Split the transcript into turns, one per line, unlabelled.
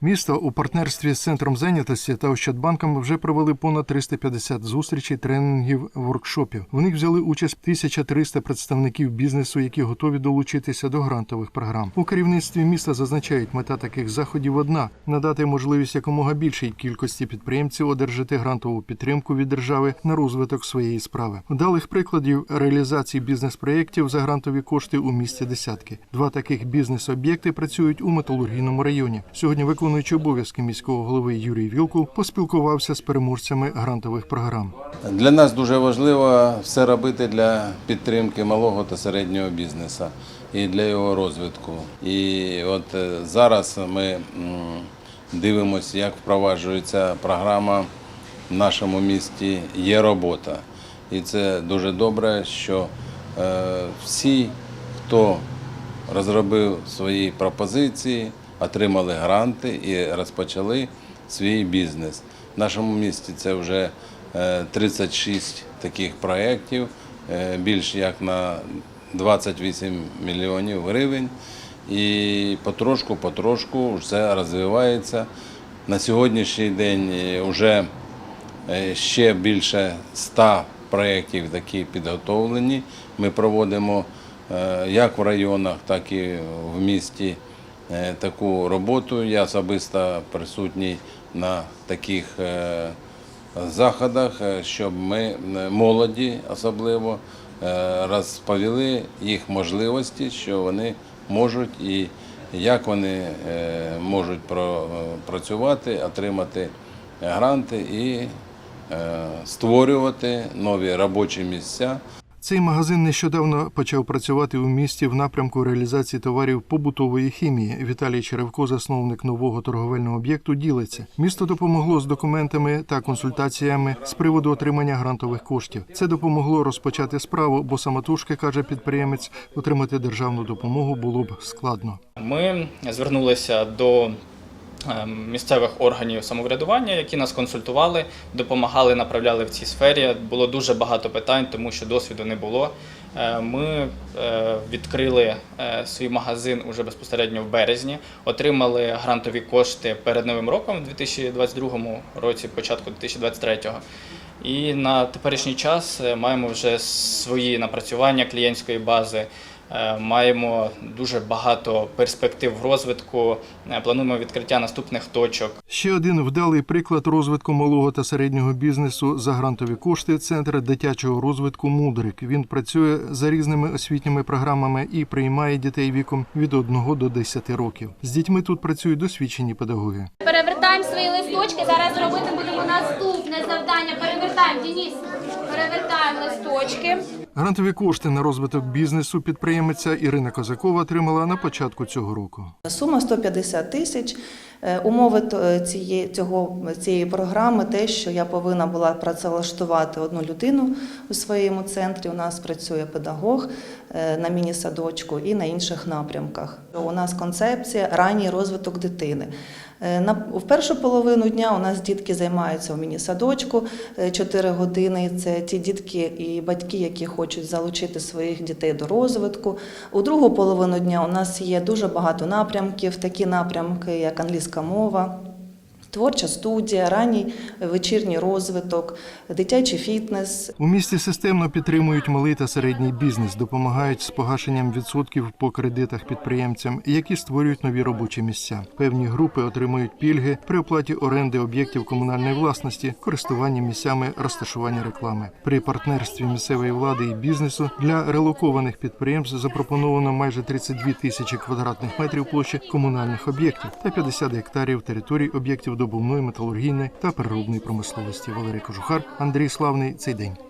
Місто у партнерстві з центром зайнятості та Ощадбанком вже провели понад 350 зустрічей, тренінгів, воркшопів. В них взяли участь 1300 представників бізнесу, які готові долучитися до грантових програм. У керівництві міста зазначають, мета таких заходів одна надати можливість якомога більшій кількості підприємців одержати грантову підтримку від держави на розвиток своєї справи. Вдалих прикладів реалізації бізнес-проєктів за грантові кошти у місті десятки. Два таких бізнес-об'єкти працюють у металургійному районі. Сьогодні виконуючий обов'язки міського голови Юрій Вілкул поспілкувався з переможцями грантових програм.
Для нас дуже важливо все робити для підтримки малого та середнього бізнесу і для його розвитку. І от е, зараз ми дивимося, як впроваджується програма в нашому місті Є робота. І це дуже добре, що е, всі, хто розробив свої пропозиції, отримали гранти і розпочали свій бізнес. В нашому місті це вже е, 36 таких проєктів, е, більш як на 28 мільйонів гривень. І потрошку-потрошку все розвивається. На сьогоднішній день вже Е, Ще більше 100 проєктів такі підготовлені. Ми проводимо е, як в районах, так і в місті е, таку роботу. Я особисто присутній на таких е, заходах, е, щоб ми е, молоді особливо е, розповіли їх можливості, що вони можуть і як вони е, можуть працювати, отримати гранти і е, створювати нові робочі місця.
Цей магазин нещодавно почав працювати у місті в напрямку реалізації товарів побутової хімії. Віталій Черевко, засновник нового торговельного об'єкту, ділиться. Місто допомогло з документами та консультаціями з приводу отримання грантових коштів. Це допомогло розпочати справу, бо самотужки каже підприємець, отримати державну допомогу було б складно.
Ми звернулися до місцевих органів самоврядування, які нас консультували, допомагали, направляли в цій сфері. Було дуже багато питань, тому що досвіду не було. Е, Ми е, відкрили е, свій магазин уже безпосередньо в березні, отримали грантові кошти перед новим роком у 2022 році, початку 2023. І на теперішній час е, маємо вже свої напрацювання клієнтської бази. Е, Маємо дуже багато перспектив розвитку. Е, Плануємо відкриття наступних точок.
Ще один вдалий приклад розвитку малого та середнього бізнесу за грантові кошти центр дитячого розвитку Мудрик. Він працює за різними освітніми програмами і приймає дітей віком від 1 до 10 років. З дітьми тут працюють досвідчені педагоги.
Перевертаємо свої листочки. Зараз робити будемо наступне завдання. Перевертаємо, Денис. Перевертаємо листочки.
Грантові кошти на розвиток бізнесу підприємиця Ірина Козакова отримала на початку цього року.
Сума 150 тисяч. Е, Умови е, цієї, цього, цієї програми те, що я повинна була працевлаштувати одну людину у своєму центрі. У нас працює педагог е, на міні-садочку і на інших напрямках. У нас концепція ранній розвиток дитини. На в першу половину дня у нас дітки займаються у міні-садочку 4 години. Це ті дітки і батьки, які хочуть залучити своїх дітей до розвитку. У другу половину дня у нас є дуже багато напрямків, такі напрямки, як англійська мова. Творча студія, ранній вечірній розвиток, дитячий фітнес,
У місті системно підтримують малий та середній бізнес, допомагають з погашенням відсотків по кредитах підприємцям, які створюють нові робочі місця. Певні групи отримують пільги при оплаті оренди об'єктів комунальної власності, користуванні місцями розташування реклами. При партнерстві місцевої влади і бізнесу для релокованих підприємств запропоновано майже 32 тисячі квадратних метрів площі комунальних об'єктів та 50 гектарів територій об'єктів добувної, металургійної та переробної промисловості. Валерій Кожухар, Андрій Славний. Цей день.